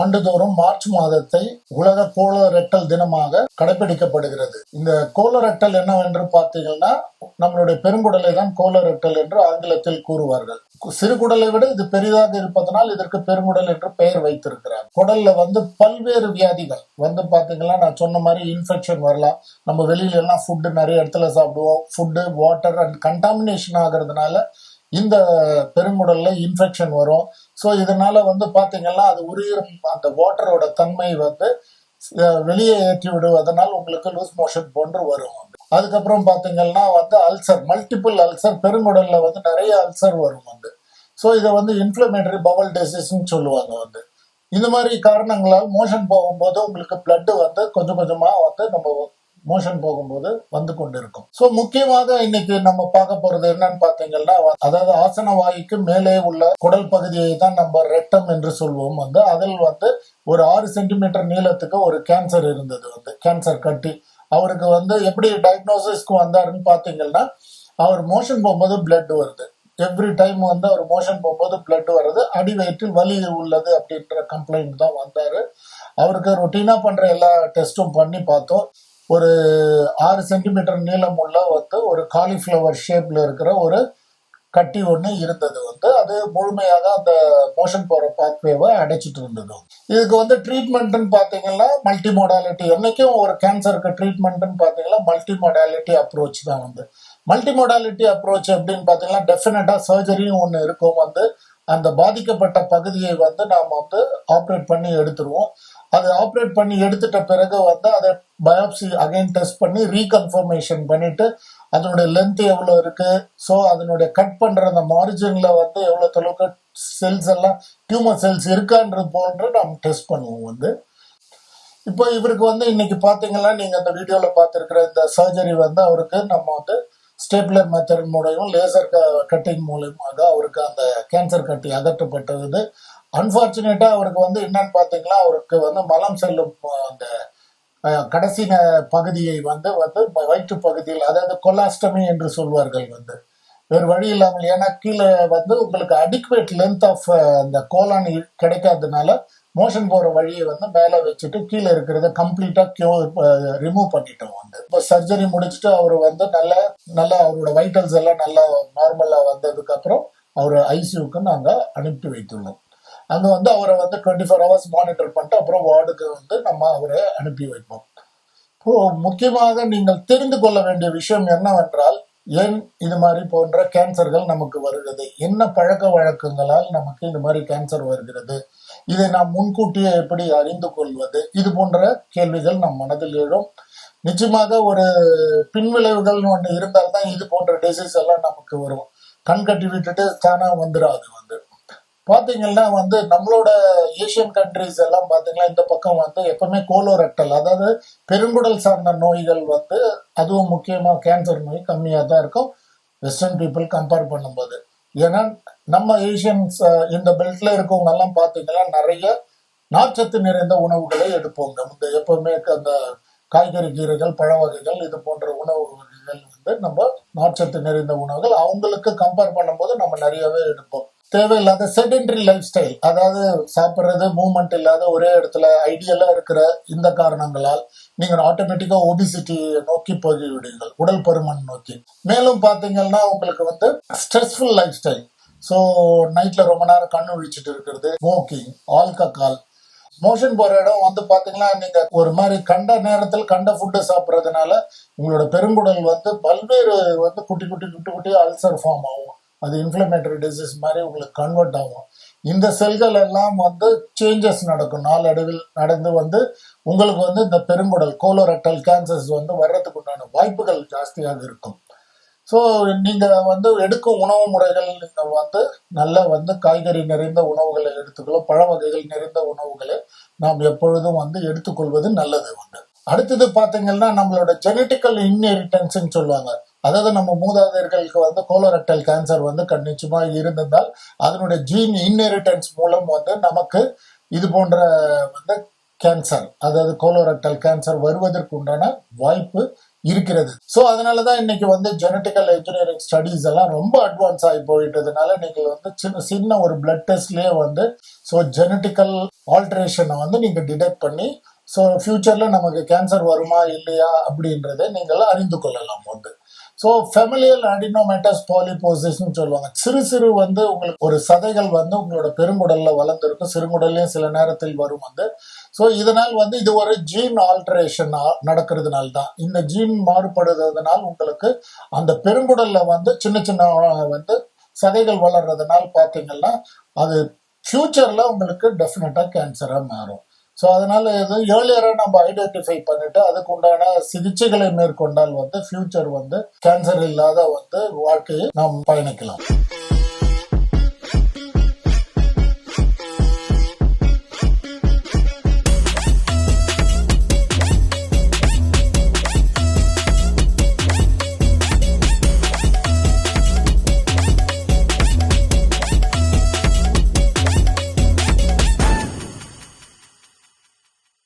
ஆண்டுதோறும் மார்ச் மாதத்தை உலக கோளரட்டல் தினமாக கடைபிடிக்கப்படுகிறது இந்த கோளரட்டல் என்னவென்று பார்த்தீங்கன்னா நம்மளுடைய பெருங்குடலை தான் கோளரட்டல் என்று ஆங்கிலத்தில் கூறுவார்கள். சிறுகுடலை விட இது பெரிதாக இருப்பதனால் இதற்கு பெருங்குடல் என்று பெயர் வைத்திருக்கிறார். குடல்ல வந்து பல்வேறு வியாதிகள். வந்து பாத்தீங்கன்னா நான் சொன்ன மாதிரி இன்ஃபெக்ஷன் வரலாம். நம்ம வெளியில எல்லாம் ஃபுட்டு நிறைய இடத்துல சாப்பிடுவோம். ஃபுட்டு வாட்டர் அண்ட் கண்டாமினேஷன் ஆகிறதுனால இந்த பெருங்குடல்ல இன்ஃபெக்ஷன் வரும். ஸோ இதனால வந்து பாத்தீங்கன்னா அது உரியும் அந்த வாட்டரோட தன்மை வந்து வெளியே ஏற்றி விடுவதனால் உங்களுக்கு லூஸ் மோஷன் போன்று வரும். அதுக்கப்புறம் பாத்தீங்கன்னா வந்து அல்சர் மல்டிபிள் அல்சர் பெருங்குடல்ல வந்து நிறைய அல்சர் வரும் வந்து. ஸோ இதை வந்து இன்ஃப்ளமேட்டரி பவல் டிசீஸ்ன்னு சொல்லுவாங்க வந்து. இந்த மாதிரி காரணங்களால் மோஷன் போகும்போது உங்களுக்கு பிளட்டு வந்து கொஞ்சம் கொஞ்சமாக வந்து நம்ம மோஷன் போகும்போது வந்து கொண்டிருக்கும். ஸோ முக்கியமாக இன்னைக்கு நம்ம பார்க்க போறது என்னன்னு பார்த்தீங்கன்னா அதாவது ஆசன வாய்க்கு மேலே உள்ள குடல் பகுதியை தான் நம்ம ரெட்டம் என்று சொல்வோம் வந்து. அதில் வந்து ஒரு ஆறு சென்டிமீட்டர் நீளத்துக்கு ஒரு கேன்சர் இருந்தது வந்து. கேன்சர் கட்டி. அவருக்கு வந்து எப்படி டயக்னோசிஸ்க்கு வந்தாருன்னு பார்த்தீங்கன்னா அவர் மோஷன் போகும்போது பிளட் வருது. எவ்ரி டைம் வந்து அவர் மோஷன் போகும்போது பிளட் வருது. அடி வயிற்றில் வலி உள்ளது அப்படின்ற கம்ப்ளைண்ட் தான் வந்தாரு. அவருக்கு ரொட்டீனா பண்ற எல்லா டெஸ்ட்டும் பண்ணி பார்த்தோம். ஒரு ஆறு சென்டிமீட்டர் நீளம் உள்ள வந்து ஒரு காலிஃப்ளவர் ஷேப்ல இருக்கிற ஒரு கட்டி ஒன்று இருந்தது வந்து. அது முழுமையாக அந்த மோஷன் போற பாத்வேவை அடைச்சிட்டு இருந்தது. இதுக்கு வந்து ட்ரீட்மெண்ட்னு பார்த்தீங்கன்னா மல்டி மொடாலிட்டி என்னைக்கும் ஒரு கேன்சருக்கு ட்ரீட்மெண்ட்னு பார்த்தீங்கன்னா மல்டி மொடாலிட்டி அப்ரோச் தான் வந்து. மல்டி மொடாலிட்டி அப்ரோச் எப்படின்னு பார்த்தீங்கன்னா டெஃபினட்டா சர்ஜரியும் ஒன்று இருக்கும் வந்து. அந்த பாதிக்கப்பட்ட பகுதியை வந்து நாம் வந்து ஆப்ரேட் பண்ணி எடுத்துருவோம். அது ஆப்ரேட் பண்ணி எடுத்துட்ட பிறகு வந்து அதை பயோப்சி அகைன் டெஸ்ட் பண்ணி ரீகன்ஃபர்மேஷன் பண்ணிட்டு அதனுடைய லென்த் எவ்வளோ இருக்கு? ஸோ அதனுடைய கட் பண்ற அந்த மார்ஜின்ல வந்து எவ்வளோ தொலைவுக்கு செல்ஸ் எல்லாம் டியூமர் செல்ஸ் இருக்கான்றது போன்று நாம் டெஸ்ட் பண்ணுவோம் வந்து. இப்போ இவருக்கு வந்து இன்னைக்கு பாத்தீங்கன்னா நீங்க அந்த வீடியோல பார்த்திருக்கிற இந்த சர்ஜரி வந்து அவருக்கு நம்ம வந்து ஸ்டேப்லர் மெத்தட் மூலயமும் லேசர் கட்டிங் மூலயமாக அவருக்கு அந்த கேன்சர் கட்டி அகற்றப்பட்டது. அன்பார்ச்சுனேட்டா அவருக்கு வந்து என்னன்னு பாத்தீங்கன்னா அவருக்கு வந்து மலம் செல்லும் அந்த கடைசி பகுதியை வந்து வந்து வயிற்று பகுதியில் அதாவது கொலாஸ்டமி என்று சொல்வார்கள் வந்து. வேறு வழி இல்லாமல் ஏன்னா கீழே வந்து உங்களுக்கு அடிக்குவேட் லென்த் ஆஃப் அந்த கோலான் கிடைக்காததுனால மோஷன் போற வழியை வந்து மேலே வச்சுட்டு கீழே இருக்கிறத கம்ப்ளீட்டா ரிமூவ் பண்ணிட்டோம் வந்து. இப்போ சர்ஜரி முடிச்சுட்டு அவர் வந்து நல்ல நல்ல அவரோட வைட்டல்ஸ் எல்லாம் நல்லா நார்மலா வந்ததுக்கு அப்புறம் அவர் ஐசியூக்கு நாங்க அனுப்பி வைத்துள்ளோம். அங்க வந்து அவரை வந்து டுவெண்ட்டி ஃபோர் ஹவர்ஸ் மானிட்டர் பண்ணிட்டு அப்புறம் வார்டுக்கு வந்து நம்ம அவரை அனுப்பி வைப்போம். இப்போ முக்கியமாக நீங்கள் தெரிந்து கொள்ள வேண்டிய விஷயம் என்னவென்றால் ஏன் இது மாதிரி போன்ற கேன்சர்கள் நமக்கு வருகிறது? என்ன பழக்க வழக்கங்களால் நமக்கு இது மாதிரி கேன்சர் வருகிறது? இதை நாம் முன்கூட்டியே எப்படி அறிந்து கொள்வது? இது போன்ற கேள்விகள் நம் மனதில் எழும். நிச்சயமாக ஒரு பின்விளைவுகள் ஒன்று இருந்தால்தான் இது போன்ற டிசீஸ் எல்லாம் நமக்கு வரும். கண் கட்டி விட்டுட்டு தானா அது வந்து. பாத்தீங்கன்னா வந்து நம்மளோட ஏசியன் கண்ட்ரிஸ் எல்லாம் பாத்தீங்கன்னா இந்த பக்கம் வந்து எப்பவுமே கோலோரெக்டல் அதாவது பெருங்குடல் சார்ந்த நோய்கள் வந்து அதுவும் முக்கியமா கேன்சர் நோய் கம்மியா தான் இருக்கும். வெஸ்டர்ன் பீப்புள் கம்பேர் பண்ணும்போது. ஏன்னா நம்ம ஏசியன்ஸ் இந்த பெல்ட்ல இருக்கவங்க எல்லாம் பாத்தீங்கன்னா நிறைய நாச்சத்து நிறைந்த உணவுகளை எடுப்போங்க இந்த எப்பவுமே அந்த காய்கறி கீரைகள் பழ வகைகள் இது போன்ற உணவு வகைகள் வந்து நம்ம நாச்சத்து நிறைந்த உணவுகள் அவங்களுக்கு கம்பேர் பண்ணும்போது நம்ம நிறையவே எடுப்போம். தேவையில்லாத செடென்டரி லைஃப் ஸ்டைல் அதாவது சாப்பிட்றது மூவ்மெண்ட் இல்லாத ஒரே இடத்துல ஐடியலாக இருக்கிற இந்த காரணங்களால் நீங்கள் ஆட்டோமேட்டிக்காக ஒபிசிட்டி நோக்கி போய்விடுங்கள் உடல் பருமன் நோக்கி. மேலும் பார்த்தீங்கன்னா உங்களுக்கு வந்து ஸ்ட்ரெஸ்ஃபுல் லைஃப் ஸ்டைல் ஸோ நைட்ல ரொம்ப நேரம் கண்ணு விழிச்சிட்டு இருக்கிறது ஸ்மோக்கிங் ஆல்கஹால் மோஷன் போற இடம் வந்து பாத்தீங்கன்னா நீங்க ஒரு மாதிரி கண்ட நேரத்தில் கண்ட ஃபுட்டு சாப்பிட்றதுனால உங்களோட பெருங்குடல் வந்து பல்வேறு வந்து குட்டி குட்டி குட்டி குட்டி அல்சர் ஃபார்ம் ஆகும். அது இன்ஃப்ளமேட்டரி டிசீஸ் மாதிரி உங்களுக்கு கன்வெர்ட் ஆகும். இந்த செல்கள் எல்லாம் வந்து சேஞ்சஸ் நடக்கும். நாளடைவில் நடந்து வந்து உங்களுக்கு வந்து இந்த பெருங்குடல் கோலோரெக்டல் கேன்சர்ஸ் வந்து வர்றதுக்கு உண்டான வாய்ப்புகள் ஜாஸ்தியாக இருக்கும். ஸோ நீங்கள் வந்து எடுக்கும் உணவு முறைகள் நீங்கள் வந்து நல்ல வந்து காய்கறி நிறைந்த உணவுகளை எடுத்துக்கணும் பழ வகைகள் நிறைந்த உணவுகளை நாம் எப்பொழுதும் வந்து எடுத்துக்கொள்வது நல்லது உண்டு. அடுத்தது பார்த்தீங்கன்னா நம்மளோட ஜெனட்டிக்கல் இன்ஹெரிட்டன்ஸ்ன்னு சொல்லுவாங்க. அதாவது நம்ம மூதாதையர்களுக்கு வந்து கோலரெக்டல் கேன்சர் வந்து நிச்சயமா இருந்திருந்தால் அதனுடைய ஜீன் இன்ஹெரிட்டன்ஸ் மூலம் வந்து நமக்கு இது போன்ற வந்து கேன்சர் அதாவது கோலோரெக்டல் கேன்சர் வருவதற்கு உண்டான வாய்ப்பு இருக்கிறது. ஸோ அதனாலதான் இன்னைக்கு வந்து ஜெனட்டிக்கல் இன்ஜினியரிங் ஸ்டடீஸ் எல்லாம் ரொம்ப அட்வான்ஸ் ஆகி போயிட்டதுனால நீங்கள் வந்து சின்ன சின்ன ஒரு பிளட் டெஸ்ட்லயே வந்து ஸோ ஜெனட்டிக்கல் ஆல்ட்ரேஷனை வந்து நீங்க டிடெக்ட் பண்ணி ஸோ ஃபியூச்சர்ல நமக்கு கேன்சர் வருமா இல்லையா அப்படின்றத நீங்கள் அறிந்து கொள்ளலாம் வந்து ஸோ ஃபெமிலியல் அடினோமேட்டஸ் பாலிபோசிஸ்னு சொல்லுவாங்க. சிறு சிறு வந்து உங்களுக்கு ஒரு சதைகள் வந்து உங்களோட பெருங்குடல்ல வளர்ந்துருக்கும். சிறுங்குடல்லையும் சில நேரத்தில் வரும் வந்து. ஸோ இதனால் வந்து இது ஒரு ஜீன் ஆல்ட்ரேஷன் நடக்கிறதுனால தான் இந்த ஜீன் மாறுபடுறதுனால் உங்களுக்கு அந்த பெருங்குடல்ல வந்து சின்ன சின்ன வந்து சதைகள் வளர்றதுனால பார்த்தீங்கன்னா அது ஃபியூச்சர்ல உங்களுக்கு டெஃபினட்டா கேன்சரா மாறும். ஸோ அதனால இது ஏர்லியராக நம்ம ஐடென்டிஃபை பண்ணிட்டு அதுக்கு உண்டான சிகிச்சைகளை மேற்கொண்டால் வந்து ஃபியூச்சர் வந்து கேன்சர் இல்லாத வந்து வாழ்க்கையை நாம் பயணிக்கலாம்.